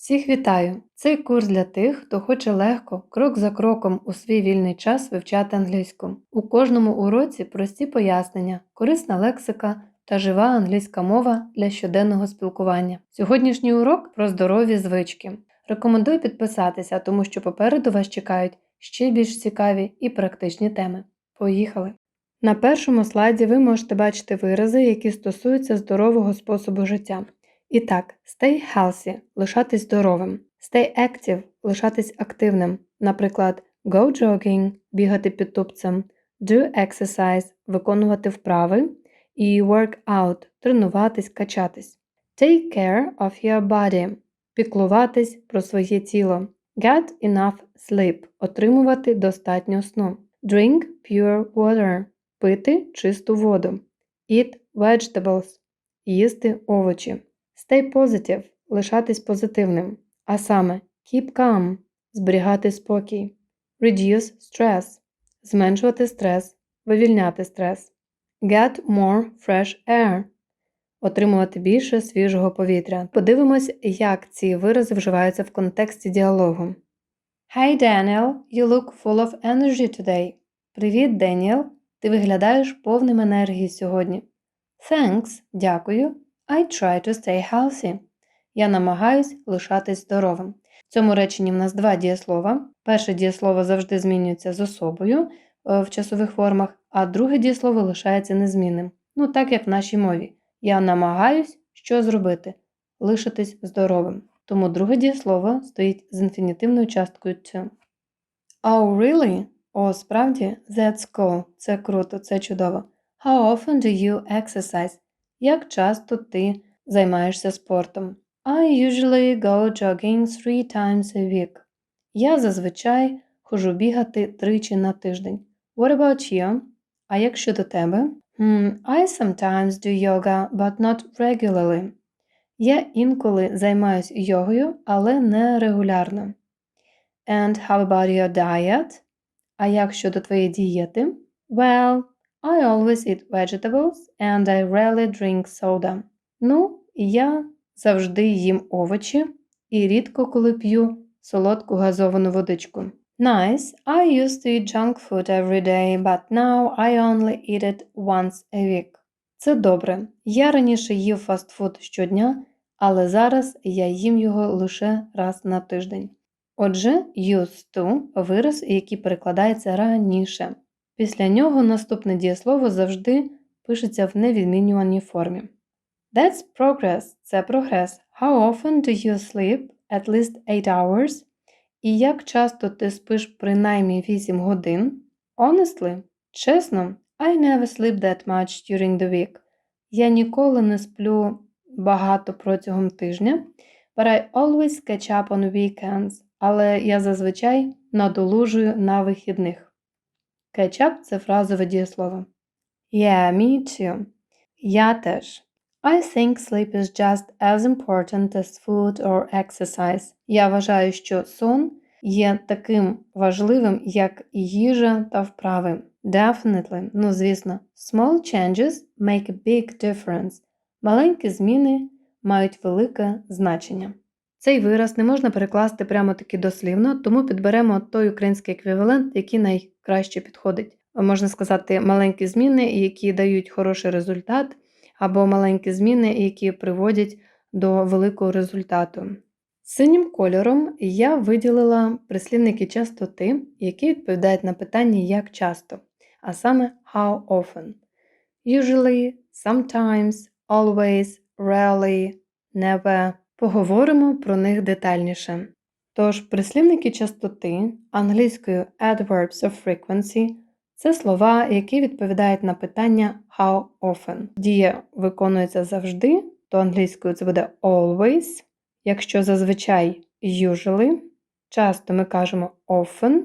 Всіх вітаю! Цей курс для тих, хто хоче легко, крок за кроком у свій вільний час вивчати англійську. У кожному уроці прості пояснення, корисна лексика та жива англійська мова для щоденного спілкування. Сьогоднішній урок про здорові звички. Рекомендую підписатися, тому що попереду вас чекають ще більш цікаві і практичні теми. Поїхали! На першому слайді ви можете бачити вирази, які стосуються здорового способу життя. І так, stay healthy – лишатись здоровим, stay active – лишатись активним, наприклад, go jogging – бігати під тупцем, do exercise – виконувати вправи, і work out – тренуватись, качатись. Take care of your body – піклуватись про своє тіло. Get enough sleep – отримувати достатньо сну. Drink pure water – пити чисту воду. Eat vegetables – їсти овочі. Stay positive – лишатись позитивним, а саме keep calm – зберігати спокій, reduce stress – зменшувати стрес, вивільняти стрес, get more fresh air – отримувати більше свіжого повітря. Подивимось, як ці вирази вживаються в контексті діалогу. Hey Daniel, you look full of energy today. Привіт, Деніел. Ти виглядаєш повним енергії сьогодні. Thanks, дякую. I try to stay healthy. Я намагаюсь лишатись здоровим. В цьому реченні в нас два дієслова. Перше дієслово завжди змінюється з особою е, в часових формах, а друге дієслово лишається незмінним. Ну, так як в нашій мові. Я намагаюсь що зробити? Лишитись здоровим. Тому друге дієслово стоїть з інфінітивною часткою to. Oh, really? О, справді, that's cool. Це круто, це чудово. How often do you exercise? Як часто ти займаєшся спортом? I usually go jogging three times a week. Я зазвичай хожу бігати тричі на тиждень. What about you? А як щодо тебе? Hmm, I sometimes do yoga, but not regularly. Я інколи займаюсь йогою, але не регулярно. And how about your diet? А як щодо твоєї дієти? Well, I always eat vegetables and I rarely drink soda. Ну, я завжди їм овочі і рідко коли п'ю солодку газовану водичку. Nice. I used to eat junk food every day, but now I only eat it once a week. Це добре. Я раніше їв фастфуд щодня, але зараз я їм його лише раз на тиждень. Отже, used to – вираз, який перекладається раніше. Після нього наступне дієслово завжди пишеться в невідмінюваній формі. That's progress – це прогрес. How often do you sleep? At least 8 hours. І як часто ти спиш принаймні 8 годин? Honestly, чесно, I never sleep that much during the week. Я ніколи не сплю багато протягом тижня, but I always catch up on weekends. Але я зазвичай надолужую на вихідних. Кетчап це фразове дієслово. Yeah, me too. Я теж. I think sleep is just as important as food or exercise. Я вважаю, що сон є таким важливим, як їжа та вправи. Definitely. Ну, звісно, small changes make a big difference. Маленькі зміни мають велике значення. Цей вираз не можна перекласти прямо таки дослівно, тому підберемо той український еквівалент, який найкраще підходить. Можна сказати, маленькі зміни, які дають хороший результат, або маленькі зміни, які приводять до великого результату. Синім кольором я виділила прислівники частоти, які відповідають на питання як часто, а саме how often. Usually, sometimes, always, rarely, never. Поговоримо про них детальніше. Тож, прислівники частоти англійською adverbs of frequency це слова, які відповідають на питання how often. Дія виконується завжди, то англійською це буде always. Якщо зазвичай usually, часто ми кажемо often,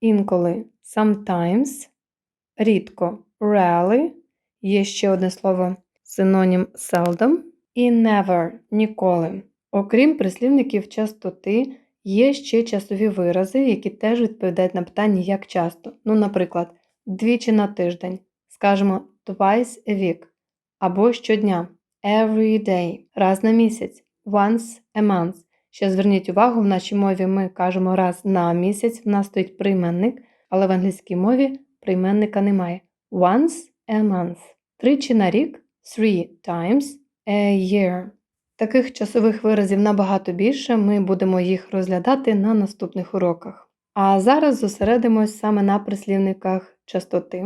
інколи sometimes, рідко rarely, є ще одне слово синонім seldom і never ніколи. Окрім прислівників частоти, є ще часові вирази, які теж відповідають на питання як часто. Ну, наприклад, двічі на тиждень, скажемо twice a week, або щодня every day, раз на місяць, once a month. Ще зверніть увагу, в нашій мові ми кажемо раз на місяць, в нас стоїть прийменник, але в англійській мові прийменника немає. Once a month. Тричі на рік three times a year. Таких часових виразів набагато більше, ми будемо їх розглядати на наступних уроках. А зараз зосередимось саме на прислівниках частоти.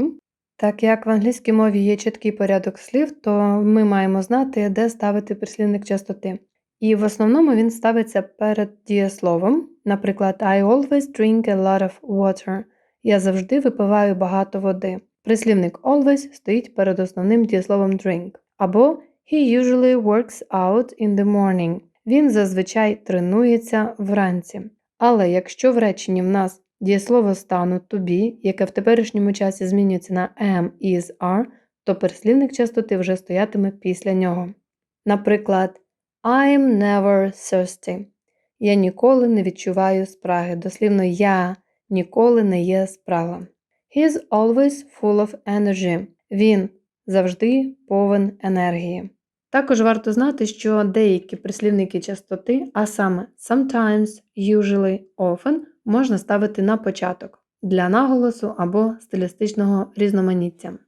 Так як в англійській мові є чіткий порядок слів, то ми маємо знати, де ставити прислівник частоти. І в основному він ставиться перед дієсловом. Наприклад, I always drink a lot of water. Я завжди випиваю багато води. Прислівник always стоїть перед основним дієсловом drink. Або He usually works out in the morning. Він зазвичай тренується вранці. Але якщо в реченні в нас дієслово стану to be, яке в теперішньому часі змінюється на am, is, are, то перслівник частоти вже стоятиме після нього. Наприклад, I'm never thirsty. Я ніколи не відчуваю спраги. Дослівно я ніколи не є спрага. He's always full of energy. Він завжди повен енергії. Також варто знати, що деякі прислівники частоти, а саме sometimes, usually, often, можна ставити на початок для наголосу або стилістичного різноманіття.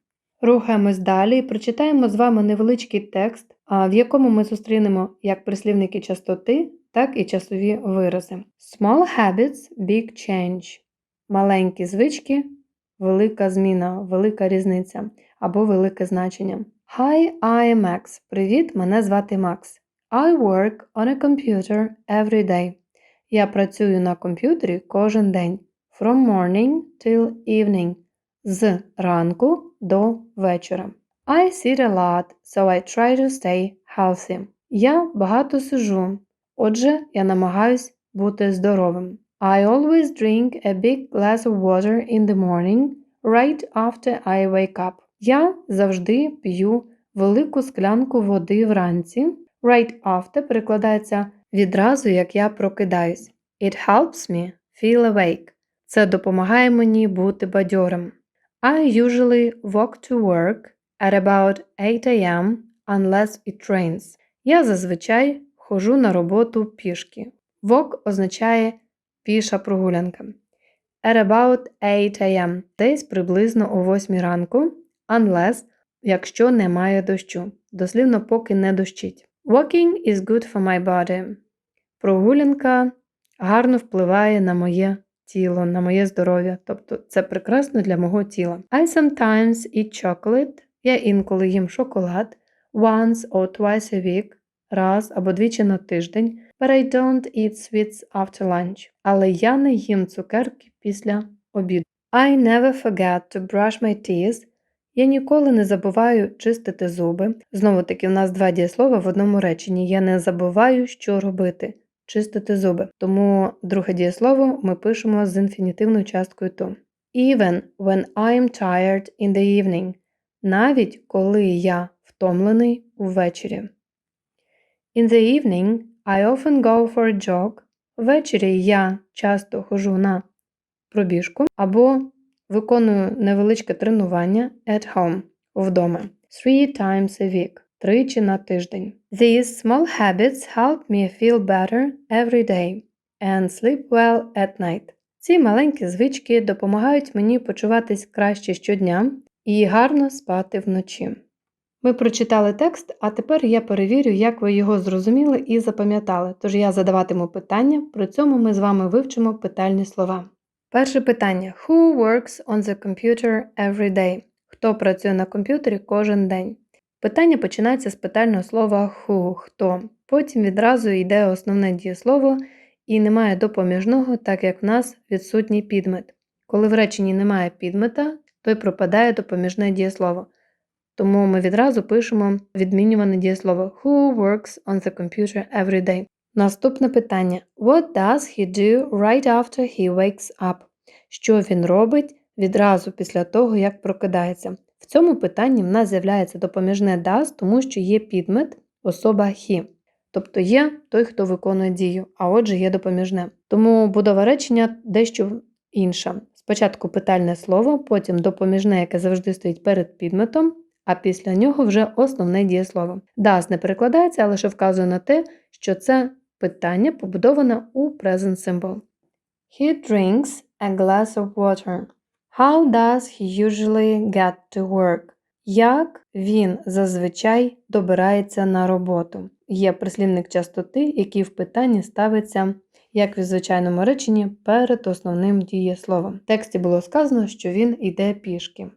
Рухаємось далі і прочитаємо з вами невеличкий текст, в якому ми зустрінемо як прислівники частоти, так і часові вирази. Small habits, big change. Маленькі звички, велика зміна, велика різниця або велике значення. Hi, I am Max. Привіт, мене звати Макс. I work on a computer every day. Я працюю на комп'ютері кожен день. From morning till evening. З ранку до вечора. I sit a lot, so I try to stay healthy. Я багато сижу. Отже, я намагаюсь бути здоровим. I always drink a big glass of water in the morning, right after I wake up. Я завжди п'ю велику склянку води вранці. Right after перекладається відразу, як я прокидаюсь. It helps me feel awake. Це допомагає мені бути бадьорим. I usually walk to work at about 8 a.m. unless it rains. Я зазвичай ходжу на роботу пішки. Walk означає піша прогулянка. At about 8 a.m. десь приблизно о 8 ранку, unless, якщо немає дощу. Дослівно, поки не дощить. Walking is good for my body. Прогулянка гарно впливає на моє тіло, на моє здоров'я. Тобто це прекрасно для мого тіла. I sometimes eat chocolate. Я інколи їм шоколад once or twice a week, раз або двічі на тиждень. But I don't eat sweets after lunch. Але я не їм цукерки після обіду. I never forget to brush my teeth. Я ніколи не забуваю чистити зуби. Знову таки, в нас два дієслова в одному реченні. Я не забуваю, що робити чистити зуби. Тому друге дієслово ми пишемо з інфінітивною часткою to. Even when I'm tired in the evening. Навіть коли я втомлений ввечері. In the evening I often go for a jog. Ввечері я часто хожу на пробіжку або виконую невеличке тренування at home вдома. Three times a week тричі на тиждень. These small habits help me feel better every day and sleep well at night. Ці маленькі звички допомагають мені почуватись краще щодня і гарно спати вночі. Ми прочитали текст, а тепер я перевірю, як ви його зрозуміли і запам'ятали. Тож я задаватиму питання, при цьому ми з вами вивчимо питальні слова. Перше питання: Who works on the computer every day? Хто працює на комп'ютері кожен день? Питання починається з питального слова who, хто. Потім відразу йде основне дієслово і немає допоміжного, так як в нас відсутній підмет. Коли в реченні немає підмета, то й пропадає допоміжне дієслово. Тому ми відразу пишемо відмінюване дієслово Who works on the computer every day? Наступне питання: What does he do right after he wakes up? Що він робить відразу після того, як прокидається? В цьому питанні в нас з'являється допоміжне does, тому що є підмет, особа he. Тобто є той, хто виконує дію, а отже є допоміжне. Тому будова речення дещо інша. Спочатку питальне слово, потім допоміжне, яке завжди стоїть перед підметом, а після нього вже основне дієслово. Does не перекладається, а лише вказує на те, що це Питання побудоване у present simple. He drinks a glass of water. How does he usually get to work? Як він зазвичай добирається на роботу? Є прислівник частоти, який в питанні ставиться, як в звичайному реченні, перед основним дієсловом. В тексті було сказано, що він йде пішки.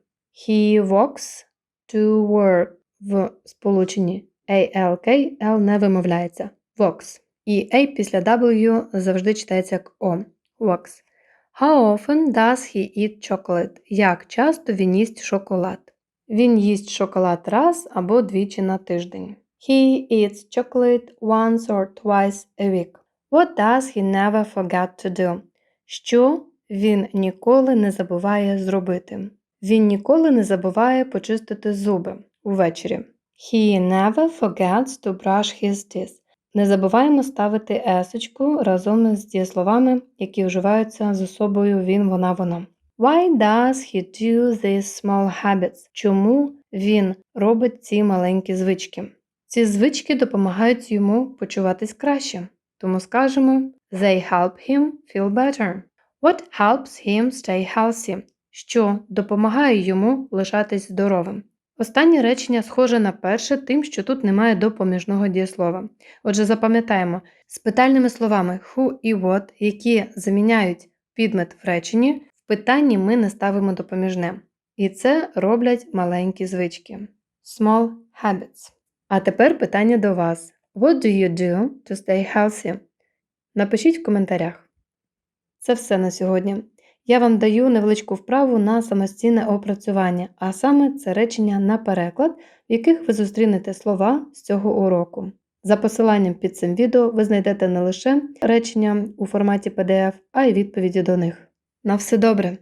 He walks to work в сполученні ALK, L не вимовляється. Walks. І A після W завжди читається як O. Walks. How often does he eat chocolate? Як часто він їсть шоколад? Він їсть шоколад раз або двічі на тиждень. He eats chocolate once or twice a week. What does he never forget to do? Що він ніколи не забуває зробити? Він ніколи не забуває почистити зуби увечері. He never forgets to brush his teeth. Не забуваємо ставити есочку разом з дієсловами, які вживаються з особою він, вона, вона. Why does he do these small habits? Чому він робить ці маленькі звички? Ці звички допомагають йому почуватись краще. Тому скажемо They help him feel better. What helps him stay healthy? Що допомагає йому лишатись здоровим. Останнє речення схоже на перше, тим, що тут немає допоміжного дієслова. Отже, запам'ятаємо, з питальними словами who і what, які заміняють підмет в реченні, в питанні ми не ставимо допоміжне. І це роблять маленькі звички. Small habits. А тепер питання до вас. What do you do to stay healthy? Напишіть в коментарях. Це все на сьогодні. Я вам даю невеличку вправу на самостійне опрацювання, а саме це речення на переклад, в яких ви зустрінете слова з цього уроку. За посиланням під цим відео ви знайдете не лише речення у форматі PDF, а й відповіді до них. На все добре!